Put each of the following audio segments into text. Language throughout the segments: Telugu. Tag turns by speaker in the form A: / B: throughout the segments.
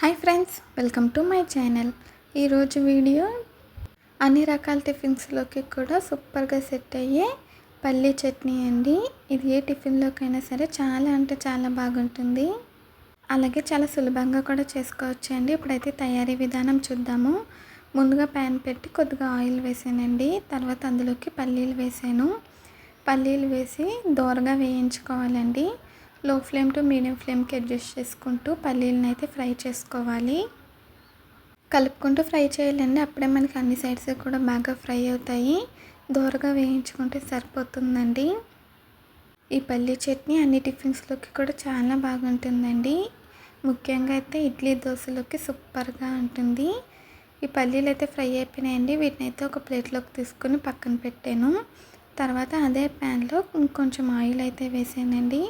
A: Hi friends welcome to my channel. ఈరోజు వీడియో అన్ని రకాల టిఫిన్స్లోకి కూడా సూపర్గా సెట్ అయ్యే పల్లీ చట్నీ అండి. ఇది ఏ టిఫిన్లోకైనా సరే చాలా అంటే చాలా బాగుంటుంది. అలాగే చాలా సులభంగా కూడా చేసుకోవచ్చు అండి. ఇప్పుడైతే తయారీ విధానం చూద్దాము. ముందుగా ప్యాన్ పెట్టి కొద్దిగా ఆయిల్ వేసానండి. తర్వాత అందులోకి పల్లీలు వేసాను. పల్లీలు వేసి దోరగా వేయించుకోవాలండి. లో ఫ్లేమ్ టు మీడియం ఫ్లేమ్కి అడ్జస్ట్ చేసుకుంటూ పల్లీలను అయితే ఫ్రై చేసుకోవాలి. కలుపుకుంటూ ఫ్రై చేయాలండి. అప్పుడే మనకి అన్ని సైడ్స్ కూడా బాగా ఫ్రై అవుతాయి. దోరగా వేయించుకుంటే సరిపోతుందండి. ఈ పల్లీ చట్నీ అన్ని టిఫిన్స్లోకి కూడా చాలా బాగుంటుందండి. ముఖ్యంగా అయితే ఇడ్లీ దోశలోకి సూపర్గా ఉంటుంది. ఈ పల్లీలు అయితే ఫ్రై అయిపోయినాయండి. వీటిని అయితే ఒక ప్లేట్లోకి తీసుకుని పక్కన పెట్టాను. తర్వాత అదే ప్యాన్లో ఇంకొంచెం ఆయిల్ అయితే వేసానండి.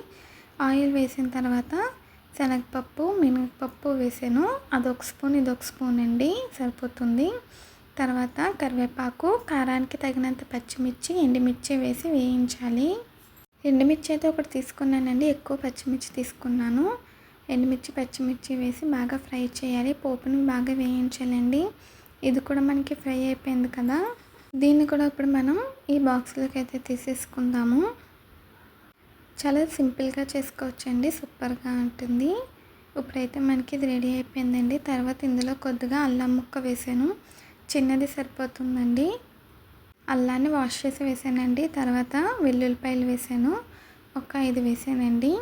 A: ఆయిల్ వేసిన తర్వాత శనగపప్పు మినపప్పు వేసాను. అదొక స్పూన్ ఇదొక స్పూన్ అండి సరిపోతుంది. తర్వాత కరివేపాకు కారానికి తగినంత పచ్చిమిర్చి ఎండుమిర్చి వేసి వేయించాలి. ఎండుమిర్చి అయితే ఒకటి తీసుకున్నానండి ఎక్కువ పచ్చిమిర్చి తీసుకున్నాను. ఎండుమిర్చి పచ్చిమిర్చి వేసి బాగా ఫ్రై చేయాలి. పోపుని బాగా వేయించాలండి. ఇది కూడా మనకి ఫ్రై అయిపోయింది కదా. దీన్ని కూడా ఇప్పుడు మనం ఈ బాక్స్లోకి అయితే తీసేసుకుందాము. చాలా సింపుల్గా చేసుకోవచ్చండి. సూపర్గా ఉంటుంది. ఇప్పుడైతే మనకి ఇది రెడీ అయిపోయిందండి. తర్వాత ఇందులో కొద్దిగా అల్లం ముక్క వేసాను. చిన్నది సరిపోతుందండి. అల్లాన్ని వాష్ చేసి వేసానండి. తర్వాత వెల్లుల్లిపాయలు వేసాను. ఒక ఐదు వేసానండి.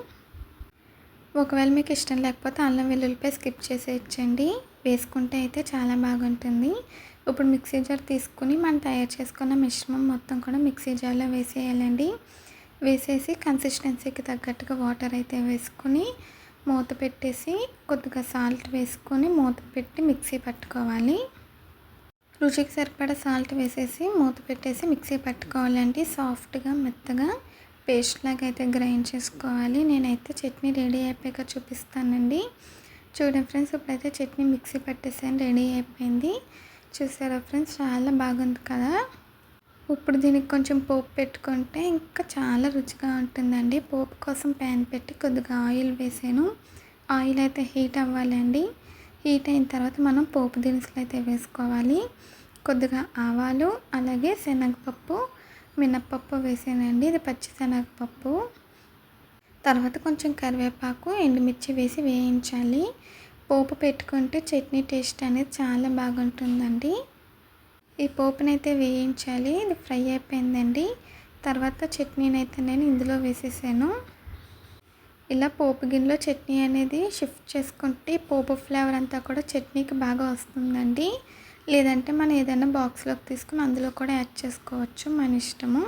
A: ఒకవేళ మీకు ఇష్టం లేకపోతే అల్లం వెల్లుల్లిపాయ స్కిప్ చేసేయచ్చండి. వేసుకుంటే అయితే చాలా బాగుంటుంది. ఇప్పుడు మిక్సీ జార్ తీసుకుని మనం తయారు చేసుకున్న మిశ్రమం మొత్తం కూడా మిక్సీ జార్లో వేసేయాలండి. వేసేసి కన్సిస్టెన్సీకి తగ్గట్టుగా వాటర్ అయితే వేసుకొని మూత పెట్టేసి కొద్దిగా సాల్ట్ వేసుకొని మూత పెట్టి మిక్సీ పట్టుకోవాలి. రుచికి సరిపడా సాల్ట్ వేసేసి మూత పెట్టేసి మిక్సీ పట్టుకోవాలండి సాఫ్ట్గా మెత్తగా పేస్ట్ లాగా అయితే గ్రైండ్ చేసుకోవాలి. నేనైతే చట్నీ రెడీ అయిపోయాక చూపిస్తానండి. చూడండి ఫ్రెండ్స్ ఇప్పుడైతే చట్నీ మిక్సీ పట్టేసాను రెడీ అయిపోయింది. చూసారా ఫ్రెండ్స్ చాలా బాగుంది కదా? ఇప్పుడు దీనికి కొంచెం పోపు పెట్టుకుంటే ఇంకా చాలా రుచిగా ఉంటుందండి. పోపు కోసం ప్యాన్ పెట్టి కొద్దిగా ఆయిల్ వేసాను. ఆయిల్ అయితే హీట్ అవ్వాలండి. హీట్ అయిన తర్వాత మనం పోపు దినుసులు అయితే వేసుకోవాలి. కొద్దిగా ఆవాలు అలాగే శనగపప్పు మినప్పప్పు వేసానండి. ఇది పచ్చి శనగపప్పు. తర్వాత కొంచెం కరివేపాకు ఎండుమిర్చి వేసి వేయించాలి. పోపు పెట్టుకుంటే చట్నీ టేస్ట్ అనేది చాలా బాగుంటుందండి. ఈ పోపునైతే వేయించాలి. ఇది ఫ్రై అయిపోయిందండి. తర్వాత చట్నీని అయితే నేను ఇందులో వేసేసాను. ఇలా పోపు గిన్నెలో చట్నీ అనేది షిఫ్ట్ చేసుకుంటే పోపు ఫ్లేవర్ అంతా కూడా చట్నీకి బాగా వస్తుందండి. లేదంటే మనం ఏదైనా బాక్స్లోకి తీసుకుని అందులో కూడా యాడ్ చేసుకోవచ్చు మన ఇష్టము.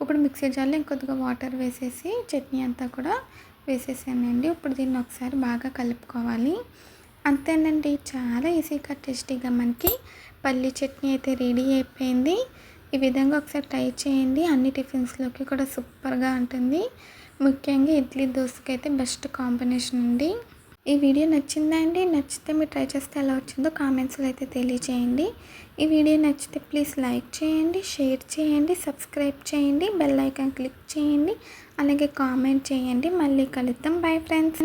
A: ఇప్పుడు మిక్సీ జార్లో ఇంకొద్దిగా వాటర్ వేసేసి చట్నీ అంతా కూడా వేసేసానండి. ఇప్పుడు దీన్ని ఒకసారి బాగా కలుపుకోవాలి. అంతేనండి. చాలా ఈజీగా టేస్టీగా మనకి పల్లి చట్నీ అయితే రెడీ అయిపోయింది. ఈ విధంగా ఒకసారి ట్రై చేయండి. అన్ని టిఫిన్స్లోకి కూడా సూపర్గా ఉంటుంది. ముఖ్యంగా ఇడ్లీ దోశకి అయితే బెస్ట్ కాంబినేషన్ అండి. ఈ వీడియో నచ్చిందా అండి? నచ్చితే మీరు ట్రై చేస్తే ఎలా వచ్చిందో కామెంట్స్లో అయితే తెలియచేయండి. ఈ వీడియో నచ్చితే ప్లీజ్ లైక్ చేయండి షేర్ చేయండి సబ్స్క్రైబ్ చేయండి బెల్ ఐకాన్ క్లిక్ చేయండి అలాగే కామెంట్ చేయండి. మళ్ళీ కలుద్దాం. Bye friends.